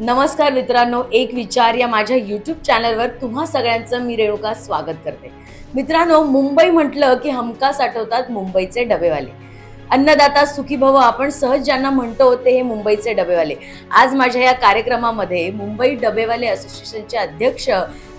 नमस्कार मित्रांनो एक विचार या माझ्या यूट्यूब चॅनलवर तुम्हा सगळ्यांचं मी रेणुका स्वागत करते. मित्रांनो मुंबई म्हटलं की हमखास आठवतात मुंबईचे डबेवाले. अन्नदाता सुखी भव आपण सहज ज्यांना म्हणतो ते हे मुंबईचे डबेवाले. आज माझ्या या कार्यक्रमामध्ये मुंबई डबेवाले असोसिएशनचे अध्यक्ष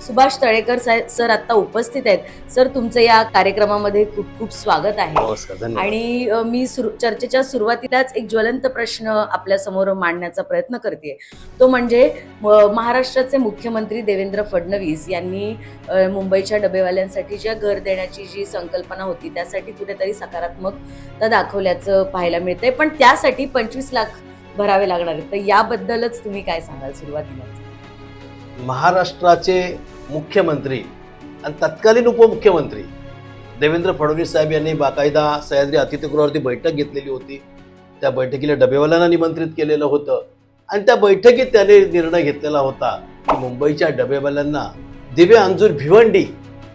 सुभाष तळेकर सर आता उपस्थित आहेत. सर तुमचं या कार्यक्रमामध्ये खूप खूप स्वागत आहे. आणि मी चर्चेच्या सुरुवातीलाच एक ज्वलंत प्रश्न आपल्यासमोर मांडण्याचा प्रयत्न करते तो म्हणजे महाराष्ट्राचे मुख्यमंत्री देवेंद्र फडणवीस यांनी मुंबईच्या डबेवाल्यांसाठी ज्या घर देण्याची जी संकल्पना होती त्यासाठी कुठेतरी सकारात्मकता दाखवल्याचं पाहायला मिळतंय. पण त्यासाठी पंचवीस लाख भरावे लागणार आहेत. तर याबद्दलच तुम्ही काय सांगाल सुरुवातीला? महाराष्ट्राचे मुख्यमंत्री आणि तत्कालीन उपमुख्यमंत्री. देवेंद्र फडणवीस साहेब यांनी बाकायदा सह्याद्री अतिथीगृहावरती बैठक घेतलेली होती. त्या बैठकीला डबेवाल्यांना निमंत्रित केलेलं होतं. आणि त्या बैठकीत त्याने निर्णय घेतलेला होता की मुंबईच्या डबेवाल्यांना दिव्य अंजूर भिवंडी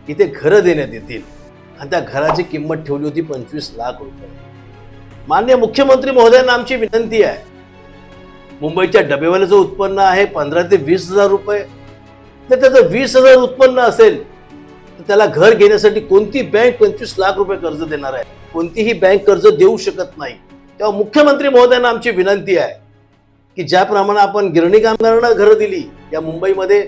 इथे घरं देण्यात येतील. आणि त्या घराची किंमत ठेवली होती पंचवीस लाख रुपये. मान्य मुख्यमंत्री महोदयांना आमची विनंती आहे. मुंबईच्या डबेवाल्याचं उत्पन्न आहे पंधरा ते वीस हजार रुपये. तर त्याचं वीस हजार उत्पन्न असेल तर त्याला घर घेण्यासाठी कोणती बँक पंचवीस लाख रुपये कर्ज देणार आहे? कोणतीही बँक कर्ज देऊ शकत नाही. तेव्हा मुख्यमंत्री महोदयांना आमची विनंती आहे की ज्याप्रमाणे आपण गिरणी कामगारांना घरं दिली या मुंबईमध्ये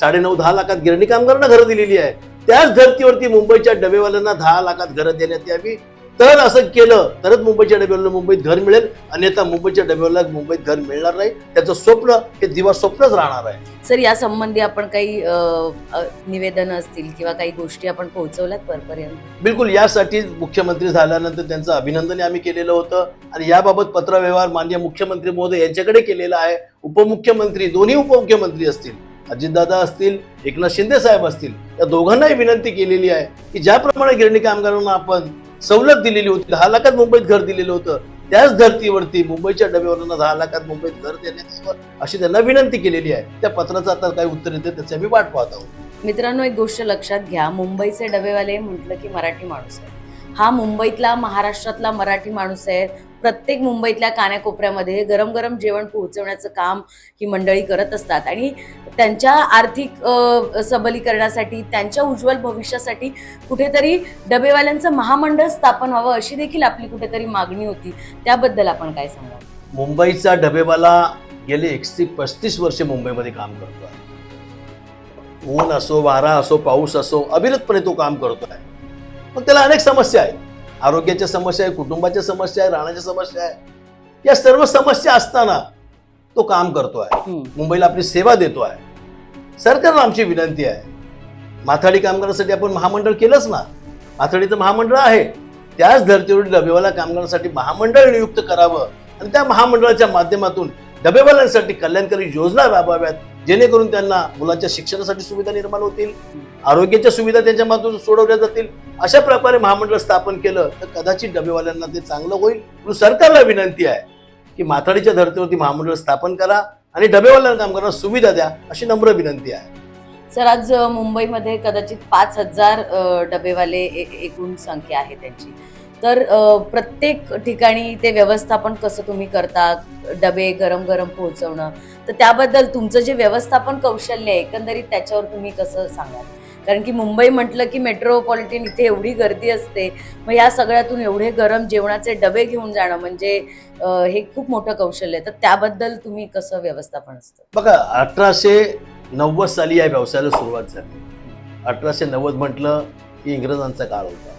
साडेनऊ दहा लाखात गिरणी कामगारांना घरं दिलेली आहे त्याच धर्तीवरती मुंबईच्या डबेवाल्यांना दहा लाखात घरं देण्यात यावी तर असं केलं तरच मुंबईच्या डबेवाला मुंबईत घर मिळेल. अन्यथा मुंबईच्या डबेवाला मुंबईत घर मिळणार नाही. त्याचं स्वप्न हे दिवा स्वप्नच राहणार आहे. सर या संबंधी आपण काही निवेदन असतील किंवा काही गोष्टी आपण पोहोचवल्यात परपर्यंत? बिलकुल यासाठी मुख्यमंत्री झाल्यानंतर त्यांचं अभिनंदन आम्ही केलेलं होतं. आणि याबाबत पत्रव्यवहार माननीय मुख्यमंत्री महोदय यांच्याकडे केलेला आहे. उपमुख्यमंत्री दोन्ही उपमुख्यमंत्री असतील अजितदादा असतील एकनाथ शिंदे साहेब असतील या दोघांनाही विनंती केलेली आहे की ज्याप्रमाणे गिरणी कामगारांना आपण सवलत दिलेली होती दहा लाखात मुंबईत घर दिलेलं होतं. त्याच धर्तीवरती मुंबईच्या डबेवरून दहा लाखात मुंबईत घर देण्यात यावं अशी त्यांना विनंती केलेली आहे. त्या पत्राचं आता काही उत्तर येते त्याचे आम्ही वाट पाहत आहोत. मित्रांनो एक गोष्ट लक्षात घ्या. मुंबईचे डबेवाले म्हटलं की मराठी माणूस आहे हा मुंबईतला महाराष्ट्रातला मराठी माणूस आहे. प्रत्येक मुंबईतल्या कान्याकोपऱ्यामध्ये गरम गरम जेवण पोहोचवण्याचं काम ही मंडळी करत असतात. आणि त्यांच्या आर्थिक सबलीकरणासाठी त्यांच्या उज्ज्वल भविष्यासाठी कुठेतरी डबेवाल्यांचं महामंडळ स्थापन व्हावं अशी देखील आपली कुठेतरी मागणी होती. त्याबद्दल आपण काय सांगा मुंबईचा डबेवाला गेले एकशे पस्तीस वर्षे मुंबईमध्ये काम करतो आहे. ऊन असो वारा असो पाऊस असो अविरतपणे तो काम करतो आहे. पण त्याला अनेक समस्या आहेत. आरोग्याच्या समस्या आहे कुटुंबाच्या समस्या आहे राहण्याच्या समस्या आहे. या सर्व समस्या असताना तो काम करतो आहे मुंबईला आपली सेवा देतो आहे सरकारला आमची विनंती आहे. माथाडी कामगारांसाठी आपण महामंडळ केलंच ना. माथाडीचं महामंडळ आहे. त्याच धर्तीवर डबेवाला कामगारांसाठी महामंडळ नियुक्त करावं आणि त्या महामंडळाच्या माध्यमातून डबेवाल्यांसाठी कल्याणकारी योजना राबवाव्यात जेणेकरून त्यांना मुलांच्या शिक्षणासाठी सुविधा निर्माण होतील आरोग्याच्या सुविधा त्यांच्या माध्यमातून सोडवल्या जातील. अशा प्रकारे महामंडळ स्थापन केलं तर कदाचित डबेवाल्यांना ते चांगलं होईल. म्हणून सरकारला विनंती आहे की माथाडीच्या धर्तीवरती महामंडळ स्थापन करा आणि डबेवाल्या कामगारांना सुविधा द्या अशी नम्र विनंती आहे. सर आज मुंबईमध्ये कदाचित पाच हजार डबेवाले एकूण संख्या आहे त्यांची. तर प्रत्येक ठिकाणी ते व्यवस्थापन कसं तुम्ही करता डबे गरम गरम पोहोचवणं. तर त्याबद्दल तुमचं जे व्यवस्थापन कौशल्य आहे एकंदरीत त्याच्यावर तुम्ही कसं सांगाल? कारण की मुंबई म्हटलं की मेट्रोपॉलिटन इथे एवढी गर्दी असते मग या सगळ्यातून एवढे गरम जेवणाचे डबे घेऊन जाणं म्हणजे हे खूप मोठं कौशल्य आहे. तर त्याबद्दल तुम्ही कसं व्यवस्थापन असतं? बघा अठराशे नव्वद साली या व्यवसायाला सुरुवात झाली. अठराशे नव्वद म्हटलं की इंग्रजांचा काळ होता.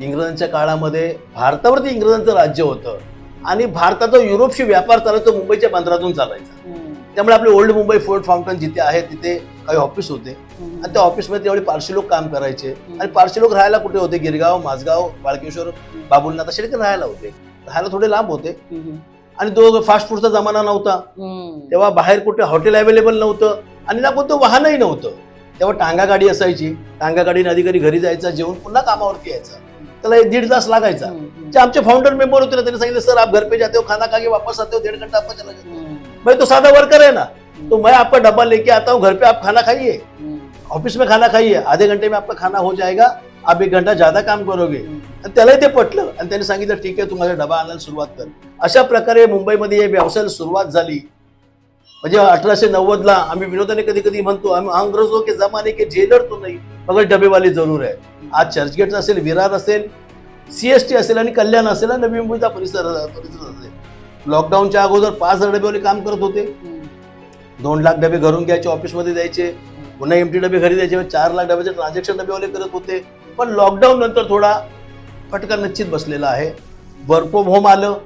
इंग्रजांच्या काळामध्ये भारतावरती इंग्रजांचं राज्य होतं आणि भारताचा युरोपशी व्यापार चालत तो मुंबईच्या बंदरातून चालायचा. त्यामुळे आपले ओल्ड मुंबई फोर्ट फाउंटन जिथे आहे तिथे काही ऑफिस होते. आणि त्या ऑफिसमध्ये त्यावेळी पारशी लोक काम करायचे. आणि पारशी लोक राहायला कुठे होते? गिरगाव माझगाव बाळकेश्वर बाबुलनाथ असे ठिकाणी राहायला होते. राहायला थोडे लांब होते. आणि तो फास्ट फूडचा जमाना नव्हता. तेव्हा बाहेर कुठे हॉटेल अवेलेबल नव्हतं. आणि ना कोणतं वाहनही नव्हतं. तेव्हा टांगा गाडी असायची. टांगा गाडीने अधिकारी घरी जायचा जेवण पुन्हा कामावरती यायचा. त्याला एक दीड तास लागायचा. जे आमचे फाउंडर मेंबर होते ना त्यांनी सांगितलं सर आप घर पे जाते हो खाना खा के वापस आते हो डेढ़ घंटा आपका चला जाता है." भाई तो सादा वर्कर है ना तो मैं आपका डब्बा लेके आता हूँ घर पे आप खाना खाइए। ऑफिस में खाना खाइए आधे घंटे में आपका खाना हो जाएगा आप एक घंटा ज्यादा काम करोगे। आणि त्यालाही ते पटलं आणि त्यांनी सांगितलं ठीक आहे तू माझा डबा आणायला सुरुवात कर. अशा प्रकारे मुंबईमध्ये या व्यवसायाला सुरुवात झाली. म्हणजे अठराशे नव्वद ला आम्ही विनोदाने कधी कधी म्हणतो आम्ही अंग्रजो के जमाने के जेलर तो नाही मगर डबेवाले जरूर आहे. आज चर्चगेट असेल विरार असेल सी एस टी असेल आणि कल्याण असेल आणि नवी मुंबईचा परिसर परिसर असेल. लॉकडाऊनच्या अगोदर पाच हजार डबेवाले काम करत होते. दोन लाख डबे घरून घ्यायचे ऑफिसमध्ये द्यायचे. पुन्हा एमटी डबे घरी द्यायचे चार लाख डब्याचे ट्रान्झॅक्शन डबेवाले करत होते. पण लॉकडाऊन नंतर थोडा फटका निश्चित बसलेला आहे. वर्क फ्रॉम होम आलं.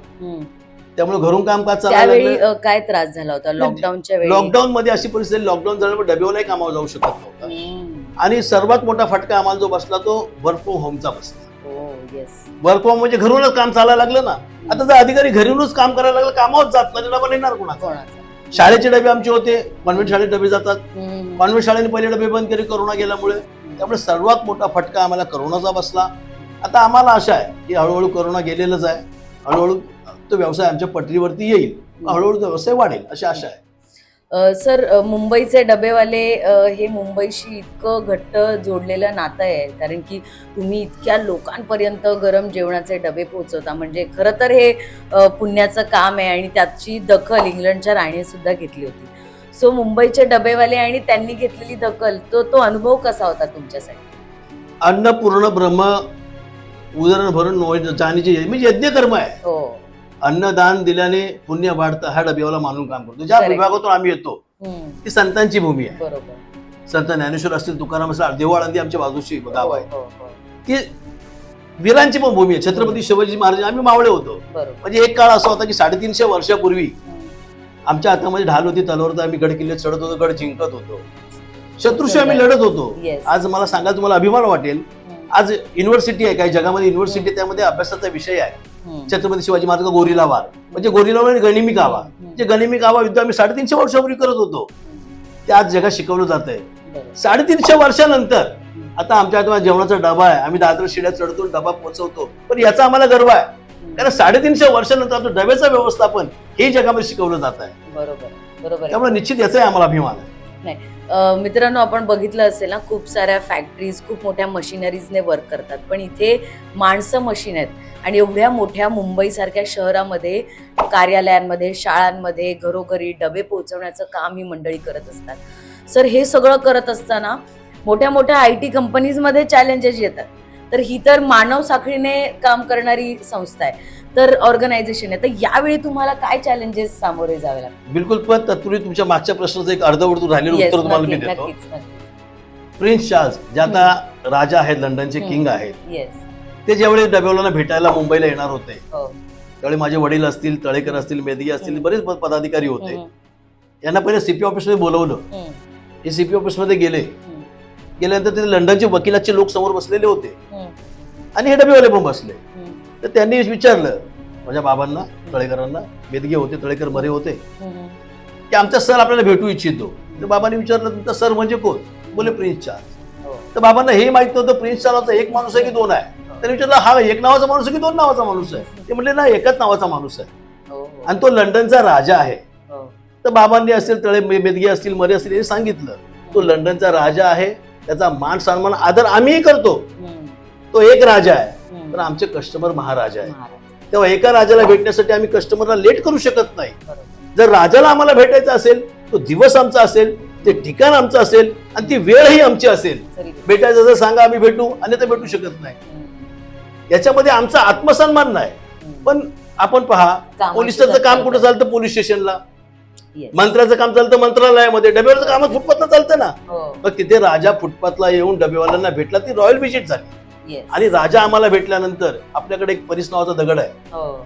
त्यामुळे घरून कामकाज त्यावेळी अ, काय त्रास झाला होता? लॉकडाऊनच्या वेळी? लॉकडाऊन मध्ये अशी परिस्थिती लॉकडाऊन झाल्यामुळे डबेवालाही कामावर जाऊ शकत नव्हता. हम्म. आणि सर्वात मोठा फटका आम्हाला जो बसला तो वर्क फ्रॉम होमचा बसला. हो येस वर्क फ्रॉम म्हणजे घरूनच काम चालायला लागलं ना. आता जर अधिकारी घरूनच काम करायला लागलं कामावर जात नाही डबा येणार कोणाचा? कोणाचा? शाळेचे डबे आमचे होते कॉन्व्हेंट शाळेत डबे जातात. हम्म. कॉन्व्हेंट शाळेने पहिले डबे बंद केले करोना गेल्यामुळे. त्यामुळे सर्वात मोठा फटका आम्हाला करोनाचा बसला. आता आम्हाला आशा आहे की हळूहळू करोना गेलेलंच आहे. हळूहळू तो व्यवसाय आमच्या पटरीवरती येईल. हळूहळू तो व्यवसाय वाढेल अशी आशा आहे. अ, सर अ, मुंबईचे डबेवाले अ, हे मुंबईशी इतकं घट्ट जोडलेलं नातं आहे. कारण की तुम्ही इतक्या लोकांपर्यंत गरम जेवणाचे डबे पोहोचवता. म्हणजे खरं तर हे अ, पुण्याचं काम आहे आणि त्याची दखल इंग्लंडच्या राणीने सुद्धा घेतली होती. सो मुंबईचे डबेवाले आणि त्यांनी घेतलेली दखल तो तो अनुभव कसा होता तुमच्यासाठी? अन्नपूर्ण ब्रह्म उदरण भरून जाणीचे म्हणजे यज्ञकर्म आहे. हो. अन्नदान दिल्याने पुण्य वाढतं हा डबेवाला मानून काम करतो ज्या. विभागातून आम्ही येतो. ती संतांची भूमी आहे बरोबर संत ज्ञानेश्वर असतील तुकाराम असतील देवळ आमच्या बाजूची गाव आहे हो, हो, हो. ती वीरांची पण भूमी आहे छत्रपती शिवाजी महाराज आम्ही मावळे होतो म्हणजे एक काळ असा होता की साडेतीनशे वर्षापूर्वी. आमच्या हातामध्ये ढाल होती तलवार आम्ही गड किल्ले चढत होतो गड जिंकत होतो शत्रूशी आम्ही लढत होतो. आज मला सांगा तुम्हाला अभिमान वाटेल. आज युनिव्हर्सिटी आहे काही जगामध्ये युनिव्हर्सिटी त्यामध्ये अभ्यासाचा विषय आहे. छत्रपती शिवाजी महाराज गोरीला वार? म्हणजे गोरीला वार आणि गनिमी कावा. जे गनिमी कावा युद्ध आम्ही साडेतीनशे वर्षापूर्वी करत होतो. ते आज जगात शिकवलं जात आहे. साडेतीनशे वर्षानंतर आता आमच्या जेवणाचा डबा आहे. आम्ही दादर शिड्यात चढतो डबा पोहोचवतो पण याचा आम्हाला गर्व आहे. कारण साडेतीनशे वर्षानंतर आपलं डब्याचं व्यवस्थापन हे जगामध्ये शिकवलं जात आहे. बरोबर. बरोबर आहे. त्यामुळे निश्चित याचाही आम्हाला अभिमान आहे. नाही. मित्रांनो आपण बघितलं असेल ना खूप साऱ्या फॅक्टरीज खूप मोठ्या मशिनरीजने वर्क करतात. पण इथे माणसं मशीन आहेत. आणि एवढ्या मोठ्या मुंबईसारख्या शहरामध्ये कार्यालयांमध्ये शाळांमध्ये घरोघरी डबे पोहोचवण्याचं काम ही मंडळी करत असतात. सर हे सगळं करत असताना मोठ्या मोठ्या आय टी कंपनीजमध्ये चॅलेंजेस येतात. तर ही तर मानव साखळीने काम करणारी संस्था आहे. तर ऑर्गनायझेशन आहे. तर यावेळी तुम्हाला काय चॅलेंजेस सामोरे जावे लागतात बिलकुल पण तत्पूर्वी तुमच्या मागच्या प्रश्नाचं एक अर्धवट राहिलेलं Yes, उत्तर तुम्हाला मी देतो. नक्कीच, नक्कीच. प्रिन्स चार्ल्स जे आता राजा आहेत लंडनचे किंग आहेत. येस ते ज्यावेळी डबेवलांना भेटायला मुंबईला येणार होते हो. त्यावेळी माझे वडील असतील तळेकर असतील मेदगी असतील हम्म. बरेच पदाधिकारी होते. हम्म, यांना पहिले सीपी ऑफिसमध्ये बोलवलं. हम्म, हे सीपी ऑफिसमध्ये गेले. गेल्यानंतर तिथे लंडनचे वकिलाचे लोक समोर बसलेले होते. आणि हे डबेवाले पण बसले. तर त्यांनी विचारलं माझ्या बाबांना तळेकरांना मेदगे होते तळेकर बरे होते. की आमचा सर आपल्याला भेटू इच्छितो. तर बाबांनी विचारलं तुमचा सर म्हणजे कोण? बोले प्रिन्स चार्ल्स. हो, तर बाबांना हे माहीत नव्हतं प्रिन्स चार्ल्सचा एक माणूस आहे की दोन आहे? त्यांनी विचारलं हा एक नावाचा माणूस आहे की दोन नावाचा माणूस आहे? ते म्हटले ना एकच नावाचा माणूस आहे. हो, हो, आणि तो लंडनचा राजा आहे. हो. तर बाबांनी असतील तळे मेदगे असतील मरे असतील हे सांगितलं. तो लंडनचा राजा आहे. त्याचा मान सन्मान आदर आम्हीही करतो. तो एक राजा आहे. पण आमचे कस्टमर महाराजा आहे तेव्हा एका राजाला भेटण्यासाठी आम्ही कस्टमरला लेट करू शकत नाही. जर राजाला आम्हाला भेटायचं असेल तो दिवस आमचा असेल ते ठिकाण आमचं असेल आणि ती वेळही आमची असेल. भेटायचं जर सांगा आम्ही भेटू आणि तर भेटू शकत नाही. याच्यामध्ये आमचा आत्मसन्मान नाही. पण आपण पहा पोलिसाचं काम कुठं चालतं पोलीस स्टेशनला? Yes. मंत्र्याचं काम चालतं मंत्रालयामध्ये. डबेवरचं काम फुटपाथला चालतं ना. हो, मग तिथे राजा फुटपाथला येऊन डबेवाल्यांना भेटला ती रॉयल व्हिजिट झाली. आणि राजा आम्हाला भेटल्यानंतर आपल्याकडे एक परिस नावाचा दगड आहे. हो,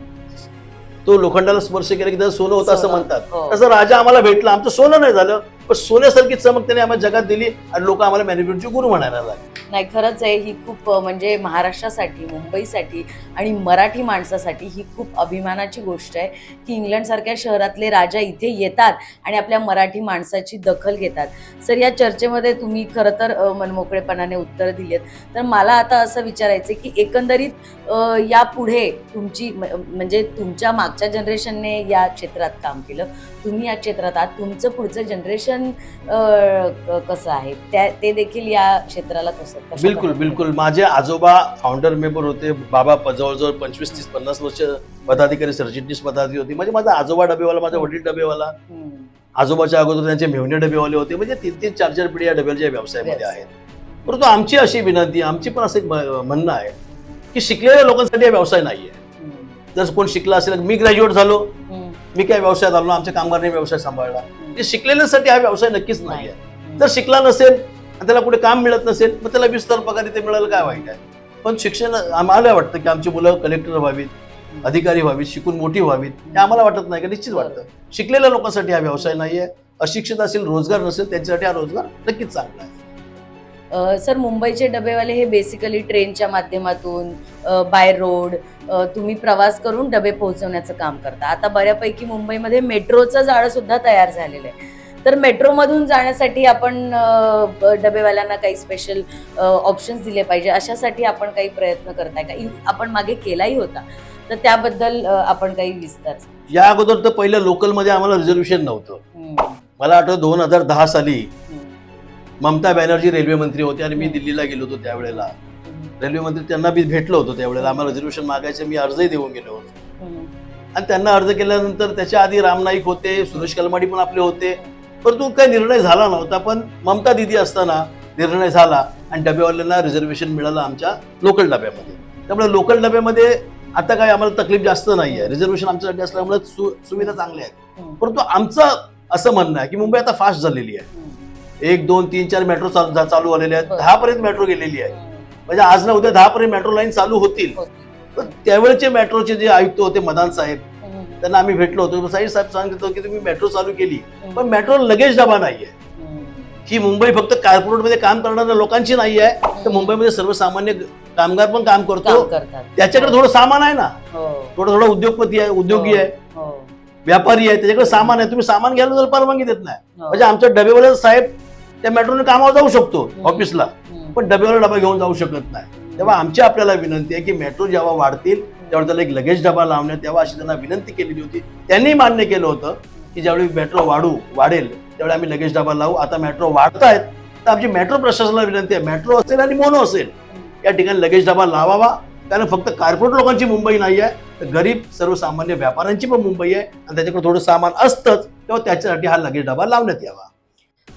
तो लोखंडाला स्पर्श केला की त्याचं सोनं होतं असं सोनं. म्हणतात. हो. तसं राजा आम्हाला भेटला. आमचं सोनं नाही झालं. पण सोन्यासारखी चमक त्याने आम्हाला जगात दिली आणि लोक आम्हाला मॅनेजमेंटचे गुरु म्हणायला लागले. नाही खरंच आहे ही खूप म्हणजे महाराष्ट्रासाठी मुंबईसाठी आणि मराठी माणसासाठी ही खूप अभिमानाची गोष्ट आहे की इंग्लंडसारख्या शहरातले राजा इथे येतात आणि आपल्या मराठी माणसाची दखल घेतात. सर या चर्चेमध्ये तुम्ही खरं तर अ, मनमोकळेपणाने उत्तर दिलेत. तर मला आता असं विचारायचं आहे की एकंदरीत अ, यापुढे तुमची म- म्हणजे तुमच्या मागच्या जनरेशनने या क्षेत्रात काम केलं. तुम्ही या क्षेत्रात आहात. तुमचं पुढचं जनरेशन कसं आहे? त्या ते देखील या क्षेत्राला कसं बिलकुल बिलकुल. माझे आजोबा फाउंडर मेंबर होते. बाबा जवळजवळ पंचवीस तीस पन्नास वर्ष पदाधिकारी सरचिटणीस पदाधिकारी होती. म्हणजे माझा आजोबा डबेवाला माझा वडील डबेवाला. आजोबाच्या अगोदर त्यांचे मेवणे डबेवाले होते. म्हणजे तीन तीन चार चार पिढी या डब्याच्या व्यवसायामध्ये व्यवसाय. आहेत. परंतु आमची अशी विनंती आमची पण असं एक म्हणणं आहे की शिकलेल्या लोकांसाठी हा व्यवसाय नाही आहे. जर कोण शिकला असेल मी ग्रॅज्युएट झालो. मी काय व्यवसायात आलो आमच्या कामगारांनी व्यवसाय सांभाळला. म्हणजे शिकलेल्यासाठी हा व्यवसाय नक्कीच नाही आहे. जर शिकला नसेल आणि त्याला कुठे काम मिळत नसेल मग त्याला विस्तार पगार इथे मिळालं काय वाईट आहे? पण शिक्षण आम्हाला वाटतं की आमची मुलं कलेक्टर व्हावीत अधिकारी व्हावीत शिकून मोठी व्हावीत हे आम्हाला वाटत नाही का निश्चित वाटतं. शिकलेल्या लोकांसाठी हा व्यवसाय नाही आहे. अशिक्षित असेल रोजगार नसेल त्यांच्यासाठी हा रोजगार नक्कीच चांगला आहे. सर मुंबईचे डबेवाले हे बेसिकली ट्रेनच्या माध्यमातून बाय रोड तुम्ही प्रवास करून डबे पोहोचवण्याचं काम करता. आता बऱ्यापैकी मुंबईमध्ये मेट्रोचं जाळं सुद्धा तयार झालेलं आहे. तर मेट्रोमधून जाण्यासाठी आपण डबेवाल्यांना काही स्पेशल ऑप्शन्स दिले पाहिजे. अशासाठी आपण काही प्रयत्न करताय का? आपण मागे केलाही होता. तर त्याबद्दल आपण काही विस्तार या अगोदर तर पहिलं लोकलमध्ये आम्हाला रिझर्वेशन नव्हतं. मला आठवतं दोन हजार दहा साली ममता बॅनर्जी रेल्वे मंत्री होते आणि मी दिल्लीला गेलो होतो त्यावेळेला. रेल्वे मंत्री त्यांना मी भेटलो होतो त्यावेळेला. आम्हाला रिझर्वेशन मागायचं मी अर्जही देऊन गेलो होतो. आणि त्यांना अर्ज केल्यानंतर त्याच्या आधी राम नाईक होते सुरेश कलमाडी पण आपले होते. परंतु काही निर्णय झाला नव्हता पण ममता दिदी असताना निर्णय झाला आणि डब्यावाल्यांना रिझर्वेशन मिळालं आमच्या लोकल डब्यामध्ये. त्यामुळे लोकल डब्यामध्ये आता काय आम्हाला तकलीफ जास्त नाही आहे रिझर्वेशन आमच्यासाठी असल्यामुळे सु सुविधा चांगल्या आहेत. हम्म, परंतु आमचं असं म्हणणं आहे की मुंबई आता फास्ट झालेली आहे. हम्म, एक दोन तीन चार मेट्रो चालू झालेले आहेत. बरं. दहा पर्यंत मेट्रो गेलेली आहे. म्हणजे आज ना उद्या दहा पर्यंत मेट्रो लाईन चालू होतील. त्यावेळेचे मेट्रोचे जे आयुक्त होते मदान साहेब त्यांना आम्ही भेटलो होतो. साई साहेब सांगत होतो की तुम्ही मेट्रो चालू केली. पण मेट्रो लगेच डबा नाहीये. हम्म. ही मुंबई फक्त कॉर्पोरेटमध्ये काम करणाऱ्या लोकांची नाही आहे. तर मुंबईमध्ये सर्वसामान्य कामगार पण काम करतो. त्याच्याकडे थोडं सामान आहे ना. हो. थोडं थोडं उद्योगपती आहे उद्योगी आहे. हो. व्यापारी आहे. त्याच्याकडे सामान आहे. तुम्ही सामान घ्यायला परवानगी देत नाही. हो. म्हणजे आमचा डबेवाला साहेब त्या मेट्रोने कामावर जाऊ शकतो. ऑफिसला. पण डबेवाला डबा घेऊन जाऊ शकत नाही. तेव्हा आमची आपल्याला विनंती आहे की मेट्रो जेव्हा वाढतील तेव्हा त्याला एक लगेज डबा लावण्यात तेव्हा अशी त्यांना विनंती केलेली होती. त्यांनी मान्य केलं होतं की ज्यावेळी मेट्रो वाढू वाढेल त्यावेळी आम्ही लगेज डबा लावू. आता मेट्रो वाढतायत तर आमची मेट्रो प्रशासनाला विनंती आहे. मेट्रो असेल आणि मोनो असेल या ठिकाणी लगेज डबा लावावा. कारण फक्त कॉर्पोरेट लोकांची मुंबई नाही आहे तर गरीब सर्वसामान्य व्यापाऱ्यांची पण मुंबई आहे. आणि त्याच्याकडे थोडं सामान असतंच तेव्हा त्याच्यासाठी हा लगेज डबा लावण्यात यावा.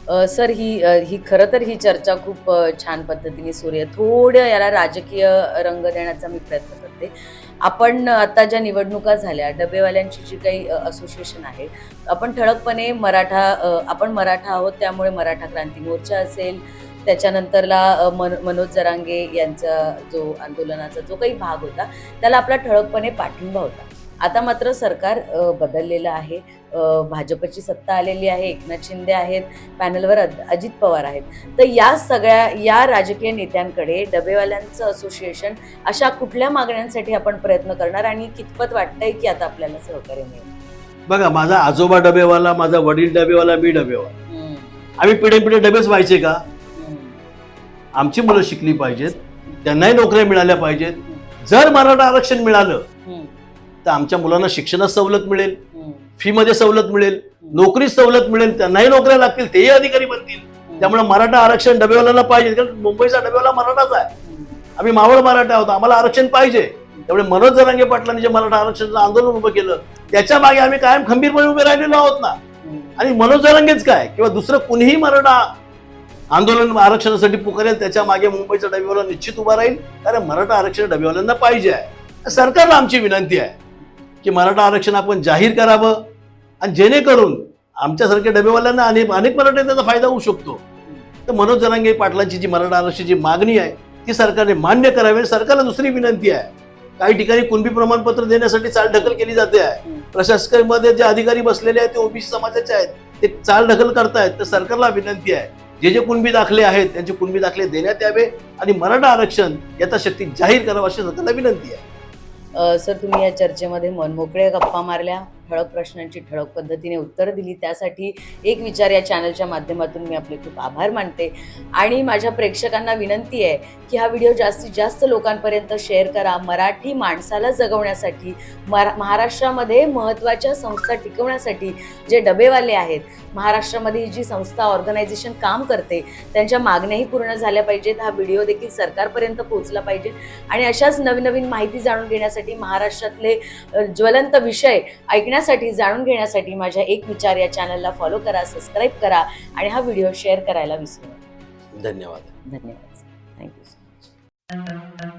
सर ही ही खरं तर ही चर्चा खूप छान पद्धतीने सुरू आहे. थोडं याला राजकीय रंग देण्याचा मी प्रयत्न करते. आपण आता ज्या निवडणुका झाल्या डबेवाल्यांची जी काही असोसिएशन आहे आपण ठळकपणे मराठा आपण मराठा आहोत त्यामुळे मराठा क्रांती मोर्चा असेल. त्याच्यानंतरला मन मनोज जरांगे यांचा जो आंदोलनाचा जो काही भाग होता त्याला आपला ठळकपणे पाठिंबा होता. आता मात्र सरकार बदललेलं आहे. भाजपची सत्ता आलेली आहे एकनाथ शिंदे आहेत पॅनलवर अजित पवार आहेत. तर या सगळ्या या राजकीय नेत्यांकडे डबेवाल्यांचं असोसिएशन अशा कुठल्या मागण्यांसाठी आपण प्रयत्न करणार आणि कितपत वाटतंय की आता आपल्याला सहकार्य मिळेल? बघा माझा आजोबा डबेवाला माझा वडील डबेवाला मी डबेवाला. आम्ही पिढे पिढे डबेच व्हायचे का? आमची मुलं शिकली पाहिजेत त्यांनाही नोकऱ्या मिळाल्या पाहिजेत. जर मराठा आरक्षण मिळालं तर आमच्या मुलांना शिक्षणात सवलत मिळेल हम्म, फी मध्ये सवलत मिळेल नोकरीत सवलत मिळेल त्यांनाही नोकऱ्या लागतील तेही अधिकारी बनतील. त्यामुळे मराठा आरक्षण डबेवाल्यांना पाहिजे कारण मुंबईचा डबेवाला मराठाच आहे. आम्ही मावळ मराठा आहोत आम्हाला आरक्षण पाहिजे. त्यामुळे मनोज जरांगे पाटलांनी जे मराठा आरक्षणाचं आंदोलन उभं केलं त्याच्यामागे आम्ही कायम खंबीरपणे उभे राहिलेलो आहोत ना. आणि मनोज जरांगेच काय किंवा दुसरं कुणीही मराठा आंदोलन आरक्षणासाठी पुकारेल त्याच्यामागे मुंबईचा डबेवाला निश्चित उभा राहील कारण मराठा आरक्षण डबेवाल्यांना पाहिजे आहे. सरकारला आमची विनंती आहे. की मराठा आरक्षण आपण जाहीर करावं आणि जेणेकरून आमच्यासारख्या डबेवाल्यांना अनेक अनेक मराठा त्याचा फायदा होऊ शकतो. तर मनोज जरांगे पाटलांची जी मराठा आरक्षणाची मागणी आहे ती सरकारने मान्य करावी सरकारला दुसरी विनंती आहे. काही ठिकाणी कुणबी प्रमाणपत्र देण्यासाठी चालढकल केली जाते आहे. प्रशासकामध्ये जे अधिकारी बसलेले आहेत ते ओबीसी समाजाचे आहेत ते चालढकल करतायत तर सरकारला विनंती आहे जे जे कुणबी दाखले आहेत त्यांचे कुणबी दाखले देण्यात यावे आणि मराठा आरक्षण यथाशक्ती जाहीर करावं अशी सरकारला विनंती आहे. सर तुम्ही या चर्चेमध्ये मनमोकळ्या गप्पा मारल्या. ठळक प्रश्नांची ठळक पद्धतीने उत्तर दिली. त्यासाठी एक विचार या चॅनलच्या माध्यमातून मी आपले खूप आभार मानते. आणि माझ्या प्रेक्षकांना विनंती आहे की हा व्हिडिओ जास्तीत जास्त लोकांपर्यंत शेअर करा. मराठी माणसाला जगवण्यासाठी मरा महाराष्ट्रामध्ये महत्त्वाच्या संस्था टिकवण्यासाठी जे डबेवाले आहेत महाराष्ट्रामध्ये ही जी संस्था ऑर्गनायझेशन काम करते त्यांच्या मागण्याही पूर्ण झाल्या पाहिजेत. हा व्हिडिओ देखील सरकारपर्यंत पोहोचला पाहिजे. आणि अशाच नवीन नवीन माहिती जाणून घेण्यासाठी महाराष्ट्रातले ज्वलंत विषय ऐकण्या ऐकण्यासाठी जाणून घेण्यासाठी माझ्या एक विचार या चॅनलला फॉलो करा सबस्क्राईब करा आणि हा व्हिडिओ शेअर करायला विसरू नका. धन्यवाद. धन्यवाद. Thank you so much